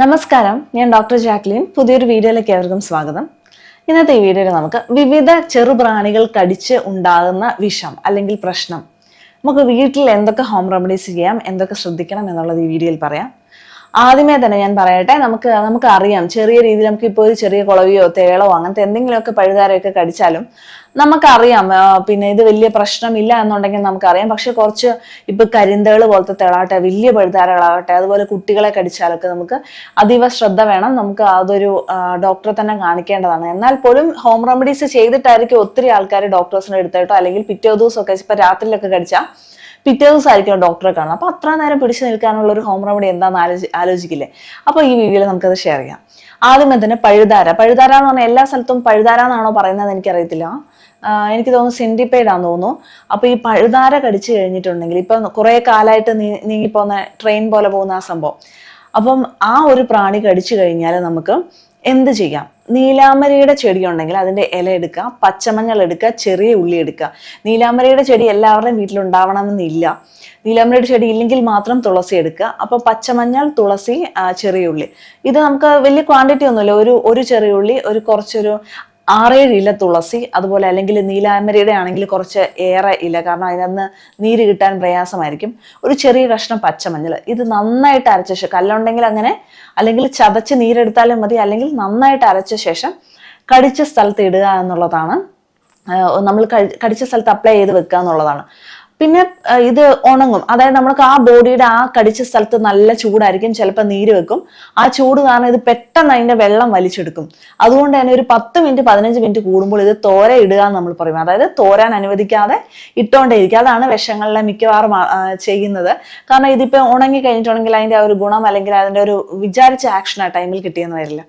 നമസ്കാരം ഞാൻ doctor Jacqueline. പുതിയൊരു വീഡിയോയിലേക്ക് ഏവർക്കും സ്വാഗതം. ഇന്നത്തെ ഈ വീഡിയോയിൽ നമുക്ക് വിവിധ ചെറുപ്രാണികൾ കടിച്ച് ഉണ്ടാകുന്ന വിഷം അല്ലെങ്കിൽ പ്രശ്നം. നമുക്ക് വീട്ടിൽ എന്തൊക്കെ ഹോം റെമഡീസ് ചെയ്യാം എന്തൊക്കെ ശ്രദ്ധിക്കണം എന്നുള്ളത് ഈ വീഡിയോയിൽ പറയാം. ആദ്യമേ തന്നെ ഞാൻ പറയട്ടെ നമുക്ക് നമുക്ക് അറിയാം ചെറിയ രീതിയിൽ നമുക്ക് ഇപ്പോൾ ഒരു ചെറിയ കുളവിയോ തേളോ അങ്ങനത്തെ എന്തെങ്കിലുമൊക്കെ പഴുതാരമൊക്കെ കടിച്ചാലും നമുക്കറിയാം പിന്നെ ഇത് വലിയ പ്രശ്നമില്ല എന്നുണ്ടെങ്കിൽ നമുക്കറിയാം. പക്ഷെ കുറച്ച് ഇപ്പൊ കരിന്തകൾ പോലത്തെ തേളാട്ടെ വലിയ പഴുതാരകളാകട്ടെ അതുപോലെ കുട്ടികളെ കടിച്ചാലൊക്കെ നമുക്ക് അതീവ ശ്രദ്ധ വേണം. നമുക്ക് അതൊരു ഡോക്ടറെ തന്നെ കാണിക്കേണ്ടതാണ്. എന്നാൽ പോലും ഹോം റെമഡീസ് ചെയ്തിട്ടായിരിക്കും ഒത്തിരി ആൾക്കാർ ഡോക്ടേഴ്സിനെ എടുത്തിട്ടോ അല്ലെങ്കിൽ പിറ്റേ ദിവസമൊക്കെ ഇപ്പൊ രാത്രിയിലൊക്കെ കടിച്ചാൽ പിറ്റേ ദിവസമായിരിക്കും ഡോക്ടറെ കാണുന്നത്. അപ്പൊ അത്ര നേരം പിടിച്ചു നിൽക്കാനുള്ള ഒരു ഹോം റെമഡി എന്താണെന്ന് ആലോചി ആലോചിക്കില്ലേ? അപ്പൊ ഈ വീഡിയോയിൽ നമുക്കത് ഷെയർ ചെയ്യാം. ആദ്യമേ തന്നെ പഴുതാര. പഴുതാര എന്ന് പറഞ്ഞാൽ എല്ലാ സ്ഥലത്തും പഴുതാര എന്നാണോ പറയുന്നത് എനിക്കറിയത്തില്ല. എനിക്ക് തോന്നുന്നു സെന്റിപ്പൈഡ് ആണെന്ന് തോന്നുന്നു. അപ്പൊ ഈ പഴുതാര കടിച്ചു കഴിഞ്ഞിട്ടുണ്ടെങ്കിൽ ഇപ്പൊ കുറെ കാലമായിട്ട് നീങ്ങിപ്പോകുന്ന ട്രെയിൻ പോലെ പോകുന്ന ആ സംഭവം. അപ്പം ആ ഒരു പ്രാണി കടിച്ചു കഴിഞ്ഞാൽ നമുക്ക് എന്ത് ചെയ്യാം? നീലാമരയുടെ ചെടി ഉണ്ടെങ്കിൽ അതിന്റെ ഇല എടുക്കുക പച്ചമഞ്ഞൾ എടുക്കുക ചെറിയ ഉള്ളി എടുക്കുക. നീലാമരയുടെ ചെടി എല്ലാവരുടെയും വീട്ടിലുണ്ടാവണമെന്നില്ല നീലാമരയുടെ ചെടി ഇല്ലെങ്കിൽ മാത്രം തുളസി എടുക്കുക. അപ്പോൾ പച്ചമഞ്ഞൾ തുളസി ചെറിയ ഉള്ളി. ഇത് നമുക്ക് വലിയ ക്വാണ്ടിറ്റി ഒന്നുമില്ല. ഒരു ഒരു ചെറിയ ഉള്ളി ഒരു കുറച്ചൊരു ആറേഴ് ഇല തുളസി അതുപോലെ അല്ലെങ്കിൽ നീലാമരയുടെ ആണെങ്കിൽ കുറച്ച് ഏറെ ഇല കാരണം അതിനകത്ത് നീര് കിട്ടാൻ പ്രയാസമായിരിക്കും. ഒരു ചെറിയ കഷ്ണം പച്ചമഞ്ഞൾ ഇത് നന്നായിട്ട് അരച്ച ശേഷം കല്ലുണ്ടെങ്കിൽ അങ്ങനെ അല്ലെങ്കിൽ ചതച്ച് നീരെടുത്താലും മതി അല്ലെങ്കിൽ നന്നായിട്ട് അരച്ച ശേഷം കടിച്ച സ്ഥലത്ത് ഇടുക എന്നുള്ളതാണ്. നമ്മൾ കടിച്ച സ്ഥലത്ത് അപ്ലൈ ചെയ്ത് വെക്കുക എന്നുള്ളതാണ്. പിന്നെ ഇത് ഉണങ്ങും. അതായത് നമ്മൾക്ക് ആ ബോഡിയുടെ ആ കടിച്ച സ്ഥലത്ത് നല്ല ചൂടായിരിക്കും. ചിലപ്പോൾ നീര് വെക്കും. ആ ചൂട് കാരണം ഇത് പെട്ടെന്ന് അതിന്റെ വെള്ളം വലിച്ചെടുക്കും. അതുകൊണ്ട് തന്നെ ഒരു പത്ത് മിനിറ്റ് പതിനഞ്ച് മിനിറ്റ് കൂടുമ്പോൾ ഇത് തോര ഇടുക എന്ന് നമ്മൾ പറയും അതായത് തോരാൻ അനുവദിക്കാതെ ഇട്ടുകൊണ്ടേയിരിക്കുക അതാണ് വിഷങ്ങളിലെ മിക്കവാറും ചെയ്യുന്നത്. കാരണം ഇതിപ്പോ ഉണങ്ങി കഴിഞ്ഞിട്ടുണ്ടെങ്കിൽ അതിന്റെ ആ ഒരു ഗുണം അല്ലെങ്കിൽ അതിന്റെ ഒരു വിചാരിച്ച ആക്ഷൻ ആ ടൈമിൽ കിട്ടിയെന്ന് വരില്ല.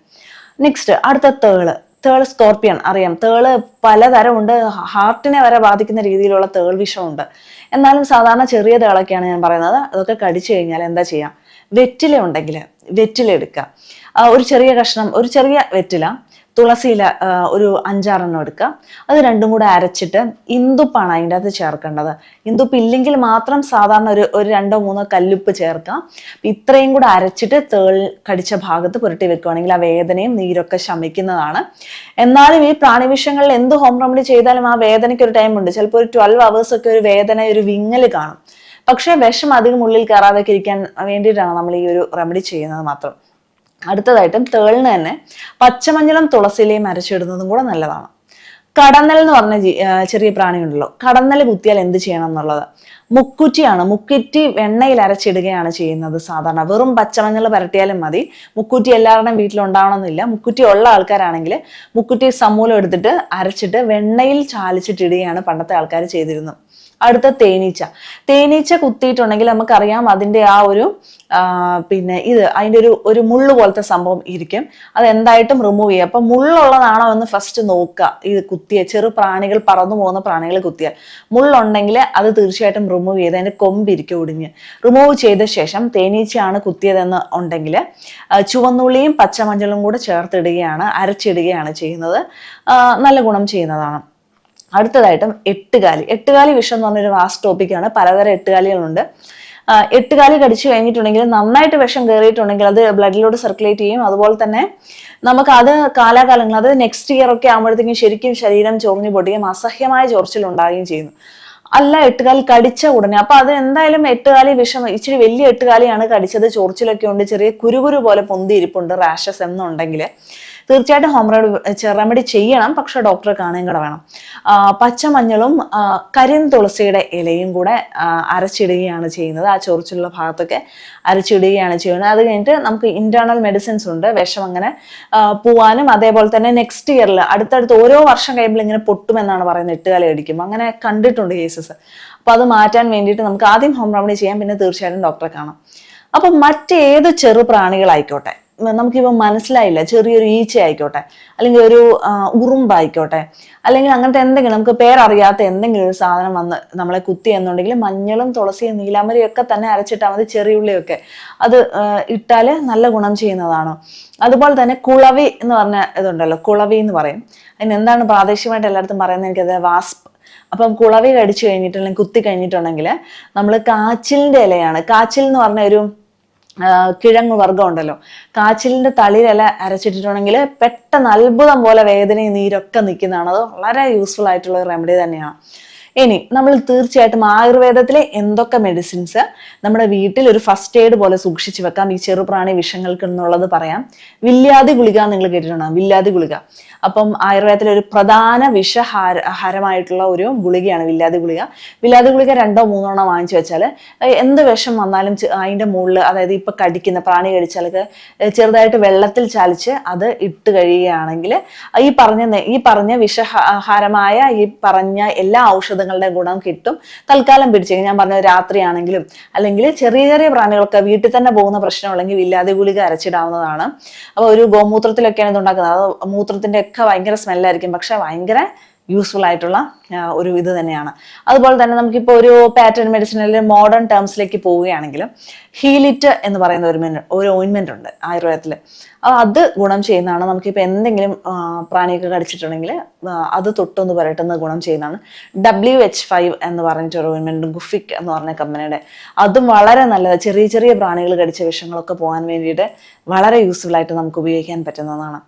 നെക്സ്റ്റ് അടുത്ത തേൾ. തേൾ സ്കോർപ്പിയൻ അറിയാം. തേൾ പലതരമുണ്ട്. ഹാർട്ടിനെ വരെ ബാധിക്കുന്ന രീതിയിലുള്ള തേൾ വിഷമുണ്ട്. എന്നാലും സാധാരണ ചെറിയ തേളൊക്കെയാണ് ഞാൻ പറയുന്നത്. അതൊക്കെ കടിച്ചു കഴിഞ്ഞാൽ എന്താ ചെയ്യാം? വെറ്റില ഉണ്ടെങ്കിൽ വെറ്റില എടുക്കുക. ഒരു ചെറിയ കഷ്ണം ഒരു ചെറിയ വെറ്റില തുളസിയില ഒരു അഞ്ചാറെണ്ണം എടുക്കുക അത് രണ്ടും കൂടെ അരച്ചിട്ട് ഇന്ദുപ്പാണ് അതിന്റെ അകത്ത് ചേർക്കേണ്ടത്. ഇന്ദുപ്പ് ഇല്ലെങ്കിൽ മാത്രം സാധാരണ ഒരു ഒരു രണ്ടോ മൂന്നോ കല്ലുപ്പ് ചേർക്കാം. ഇത്രയും കൂടെ അരച്ചിട്ട് തേൾ കടിച്ച ഭാഗത്ത് പുരട്ടി വെക്കുകയാണെങ്കിൽ ആ വേദനയും നീരൊക്കെ ശമിക്കുന്നതാണ്. എന്നാലും ഈ പ്രാണിവിഷങ്ങളിൽ എന്ത് ഹോം റെമഡി ചെയ്താലും ആ വേദനയ്ക്ക് ഒരു ടൈം ഉണ്ട്. ചിലപ്പോൾ ഒരു ട്വൽവ് അവേഴ്സ് ഒക്കെ ഒരു വേദന ഒരു വിങ്ങൽ കാണും. പക്ഷേ വിഷം അധികം ഉള്ളിൽ കയറാതെ ഇരിക്കാൻ വേണ്ടിയിട്ടാണ് നമ്മൾ ഈ ഒരു റെമഡി ചെയ്യുന്നത് മാത്രം. അടുത്തതായിട്ടും തേളിന് തന്നെ പച്ചമഞ്ഞളും തുളസിയിലയും അരച്ചിടുന്നതും കൂടെ നല്ലതാണ്. കടന്നൽ എന്ന് പറഞ്ഞ ചെറിയ പ്രാണിയുണ്ടല്ലോ. കടന്നൽ കുത്തിയാൽ എന്ത് ചെയ്യണം എന്നുള്ളത്? മുക്കുറ്റിയാണ്. മുക്കുറ്റി വെണ്ണയിൽ അരച്ചിടുകയാണ് ചെയ്യുന്നത് സാധാരണ. വെറും പച്ചമഞ്ഞൾ പരട്ടിയാലും മതി. മുക്കുറ്റി എല്ലാവരുടെയും വീട്ടിലുണ്ടാവണമെന്നില്ല. മുക്കുറ്റി ഉള്ള ആൾക്കാരാണെങ്കിൽ മുക്കുറ്റി സമൂലം എടുത്തിട്ട് അരച്ചിട്ട് വെണ്ണയിൽ ചാലിച്ചിട്ടിടുകയാണ് പണ്ടത്തെ ആൾക്കാർ ചെയ്തിരുന്നത്. അടുത്ത തേനീച്ച. തേനീച്ച കുത്തിയിട്ടുണ്ടെങ്കിൽ നമുക്കറിയാം അതിന്റെ ആ ഒരു പിന്നെ ഇത് അതിന്റെ ഒരു ഒരു മുള്ളു പോലത്തെ സംഭവം ഇരിക്കും. അത് എന്തായിട്ടും റിമൂവ് ചെയ്യുക. അപ്പൊ മുള്ളുള്ളതാണോ എന്ന് ഫസ്റ്റ് നോക്കുക. ഇത് കുത്തിയ ചെറു പ്രാണികൾ പറന്നു പോകുന്ന പ്രാണികൾ കുത്തിയാൽ മുള്ളുണ്ടെങ്കിൽ അത് തീർച്ചയായിട്ടും റിമൂവ് ചെയ്ത് അതിന്റെ കൊമ്പിരിക്കും ഒടിഞ്ഞ്. റിമൂവ് ചെയ്ത ശേഷം തേനീച്ചയാണ് കുത്തിയതെന്ന് ഉണ്ടെങ്കിൽ ചുവന്നുള്ളിയും പച്ചമഞ്ഞളും കൂടെ ചേർത്തിടുകയാണ് അരച്ചിടുകയാണ് ചെയ്യുന്നത്. നല്ല ഗുണം ചെയ്യുന്നതാണ്. അടുത്തതായിട്ടും എട്ടുകാലി. എട്ടുകാലി വിഷം എന്ന് പറഞ്ഞൊരു വാസ്റ്റ് ടോപ്പിക്കാണ് പലതരം എട്ടുകാലികളുണ്ട്. എട്ടുകാലി കടിച്ചു കഴിഞ്ഞിട്ടുണ്ടെങ്കിൽ നന്നായിട്ട് വിഷം കയറിയിട്ടുണ്ടെങ്കിൽ അത് ബ്ലഡിലൂടെ സർക്കുലേറ്റ് ചെയ്യും. അതുപോലെ തന്നെ നമുക്ക് അത് കാലാകാലങ്ങൾ അത് നെക്സ്റ്റ് ഇയർ ഒക്കെ ആകുമ്പോഴത്തേക്കും ശരിക്കും ശരീരം ചൊറിഞ്ഞു പൊട്ടുകയും അസഹ്യമായ ചൊറിച്ചിൽ ഉണ്ടാകുകയും ചെയ്യുന്നു. അല്ല എട്ടുകാലി കടിച്ച ഉടനെ. അപ്പൊ അത് എന്തായാലും എട്ടുകാലി വിഷം ഇച്ചിരി വലിയ എട്ടുകാലിയാണ് കടിച്ചത്. ചൊറിച്ചിലൊക്കെ ഉണ്ട്. ചെറിയ കുരുകുരു പോലെ പൊന്തിയിരിപ്പുണ്ട് റാഷസ് എന്നുണ്ടെങ്കിൽ തീർച്ചയായിട്ടും ഹോം റെമഡി ചെയ്യണം. പക്ഷെ ഡോക്ടറെ കാണുകയും കൂടെ വേണം. പച്ചമഞ്ഞളും ആ, കരിൻ തുളസിയുടെ ഇലയും കൂടെ അരച്ചിടുകയാണ് ചെയ്യുന്നത്. ആ ചൊറിച്ചിലുള്ള ഭാഗത്തൊക്കെ അരച്ചിടുകയാണ് ചെയ്യുന്നത്. അത് കഴിഞ്ഞിട്ട് നമുക്ക് ഇന്റേണൽ മെഡിസിൻസ് ഉണ്ട്. വിഷം അങ്ങനെ പോവാനും അതേപോലെ തന്നെ നെക്സ്റ്റ് ഇയറിൽ അടുത്തടുത്ത് ഓരോ വർഷം കഴിയുമ്പോൾ ഇങ്ങനെ പൊട്ടുമെന്നാണ് പറയുന്നത്. എട്ടുകാലം അടിക്കും. അങ്ങനെ കണ്ടിട്ടുണ്ട് കേസസ് അപ്പോൾ അത് മാറ്റാൻ വേണ്ടിയിട്ട് നമുക്ക് ആദ്യം ഹോം റെമഡി ചെയ്യാം. പിന്നെ തീർച്ചയായിട്ടും ഡോക്ടറെ കാണാം. അപ്പൊ മറ്റേത് ചെറു പ്രാണികളായിക്കോട്ടെ. നമുക്കിപ്പോൾ മനസ്സിലായില്ല ചെറിയൊരു ഈച്ച ആയിക്കോട്ടെ അല്ലെങ്കിൽ ഒരു ഉറുമ്പായിക്കോട്ടെ അല്ലെങ്കിൽ അങ്ങനത്തെ എന്തെങ്കിലും നമുക്ക് പേരറിയാത്ത എന്തെങ്കിലും ഒരു സാധനം വന്ന് നമ്മളെ കുത്തി എന്നുണ്ടെങ്കിൽ മഞ്ഞളും തുളസിയും നീലാമരിയും ഒക്കെ തന്നെ അരച്ചിട്ടാൽ മതി ചെറിയുള്ളിയൊക്കെ അത് ഇട്ടാൽ നല്ല ഗുണം ചെയ്യുന്നതാണ്. അതുപോലെ തന്നെ കുളവി എന്ന് പറഞ്ഞ ഇതുണ്ടല്ലോ കുളവി എന്ന് പറയും. അതിന് എന്താണ് പ്രാദേശികമായിട്ട് എല്ലായിടത്തും പറയുന്നത്? എനിക്കത് വാസ്പ് അപ്പം കുളവി കടിച്ചു കഴിഞ്ഞിട്ടുണ്ടെങ്കിൽ കുത്തി കഴിഞ്ഞിട്ടുണ്ടെങ്കിൽ നമ്മൾ കാച്ചിലിന്റെ ഇലയാണ്. കാച്ചിൽ എന്ന് പറഞ്ഞ ഒരു കിഴങ്ങ് വർഗം ഉണ്ടല്ലോ. കാച്ചിലിന്റെ തളിരില അരച്ചിട്ടിട്ടുണ്ടെങ്കിൽ പെട്ടെന്ന് അത്ഭുതം പോലെ വേദനയും നീരൊക്കെ നിൽക്കുന്നതാണ്. അത് വളരെ യൂസ്ഫുൾ ആയിട്ടുള്ള ഒരു റെമഡി തന്നെയാണ്. ഇനി നമ്മൾ തീർച്ചയായിട്ടും ആയുർവേദത്തിലെ എന്തൊക്കെ മെഡിസിൻസ് നമ്മുടെ വീട്ടിൽ ഒരു ഫസ്റ്റ് എയ്ഡ് പോലെ സൂക്ഷിച്ചു വെക്കാം. ഈ ചെറുപ്രാണി വിഷങ്ങൾക്ക് എന്നുള്ളത് പറയാം. വില്യാതി ഗുളിക നിങ്ങൾ കേട്ടിട്ടുണ്ടാകും വില്യാതി ഗുളിക. അപ്പം ആയുർവേദത്തിലെ ഒരു പ്രധാന വിഷഹാര ഹരമായിട്ടുള്ള ഒരു ഗുളികയാണ് വില്ലാതി ഗുളിക. വില്ലാതി ഗുളിക രണ്ടോ മൂന്നോ എണ്ണം വാങ്ങിച്ചു വെച്ചാൽ എന്ത് വിഷം വന്നാലും അതിന്റെ മുകളിൽ അതായത് ഇപ്പൊ കടിക്കുന്ന പ്രാണി കടിച്ചാലൊക്കെ ചെറുതായിട്ട് വെള്ളത്തിൽ ചാലിച്ച് അത് ഇട്ട് കഴിയുകയാണെങ്കിൽ ഈ പറഞ്ഞ ഈ പറഞ്ഞ വിഷഹാരമായ ഈ പറഞ്ഞ എല്ലാ ഔഷധങ്ങളുടെ ഗുണം കിട്ടും. തൽക്കാലം പിടിച്ചേക്കും. ഞാൻ പറഞ്ഞ രാത്രിയാണെങ്കിലും അല്ലെങ്കിൽ ചെറിയ ചെറിയ പ്രാണികൾക്ക് വീട്ടിൽ തന്നെ പോകുന്ന പ്രശ്നമുണ്ടെങ്കിൽ ഇല്ലാതെ ഗുളിക അരച്ചിടാവുന്നതാണ്. അപ്പോൾ ഒരു ഗോമൂത്രത്തിലൊക്കെയാണ് ഇത് ഉണ്ടാക്കുന്നത്. അത് മൂത്രത്തിന്റെ ഒക്കെ ഭയങ്കര സ്മെല്ലായിരിക്കും പക്ഷെ ഭയങ്കര യൂസ്ഫുൾ ആയിട്ടുള്ള ഒരു ഇത് തന്നെയാണ്. അതുപോലെ തന്നെ നമുക്കിപ്പോൾ ഒരു പാറ്റേൺ മെഡിസിനിൽ മോഡേൺ ടേംസിലേക്ക് പോവുകയാണെങ്കിലും ഹീലിറ്റ് എന്ന് പറയുന്ന ഒരു ഒരു ഓയിൻമെന്റ് ഉണ്ട് ആയുർവേദത്തിൽ അപ്പോൾ അത് ഗുണം ചെയ്യുന്നതാണ്. നമുക്കിപ്പോൾ എന്തെങ്കിലും പ്രാണിയൊക്കെ കടിച്ചിട്ടുണ്ടെങ്കിൽ അത് തൊട്ടൊന്ന് പുരട്ടുന്നത് ഗുണം ചെയ്യുന്നതാണ്. ഡബ്ല്യു എച്ച് ഫൈവ് എന്ന് പറഞ്ഞിട്ടൊരു ഓയിൻമെന്റ് ഗുഫിക് എന്ന് പറഞ്ഞ കമ്പനിയുടെ. അതും വളരെ നല്ലത്. ചെറിയ ചെറിയ പ്രാണികൾ കടിച്ച വിഷങ്ങളൊക്കെ പോകാൻ വേണ്ടിയിട്ട് വളരെ യൂസ്ഫുൾ ആയിട്ട് നമുക്ക് ഉപയോഗിക്കാൻ പറ്റുന്നതാണ്.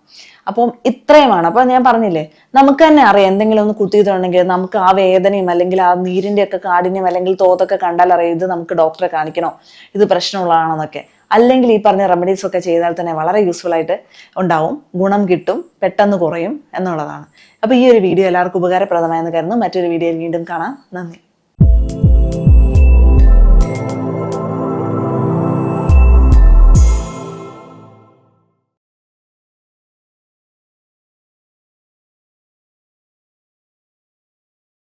അപ്പം ഇത്രയുമാണ്. അപ്പോൾ ഞാൻ പറഞ്ഞില്ലേ നമുക്ക് തന്നെ അറിയാം എന്തെങ്കിലും ഒന്ന് കുത്തിയിട്ടുണ്ടെങ്കിൽ നമുക്ക് ആ വേദനയും അല്ലെങ്കിൽ ആ നീരിന്റെ ഒക്കെ കാഠിന്യം അല്ലെങ്കിൽ തോതൊക്കെ കണ്ടാൽ അറിയാം ഇത് നമുക്ക് ഡോക്ടറെ കാണിക്കണോ? ഇത് പ്രശ്നമുള്ളതാണെന്നൊക്കെ. അല്ലെങ്കിൽ ഈ പറഞ്ഞ റെമഡീസ് ഒക്കെ ചെയ്താൽ തന്നെ വളരെ യൂസ്ഫുൾ ആയിട്ട് ഉണ്ടാവും. ഗുണം കിട്ടും പെട്ടെന്ന് കുറയും എന്നുള്ളതാണ്. അപ്പൊ ഈ ഒരു വീഡിയോ എല്ലാവർക്കും ഉപകാരപ്രദമായെന്ന് കരുതുന്നു. മറ്റൊരു വീഡിയോയിൽ വീണ്ടും കാണാം. നന്ദി.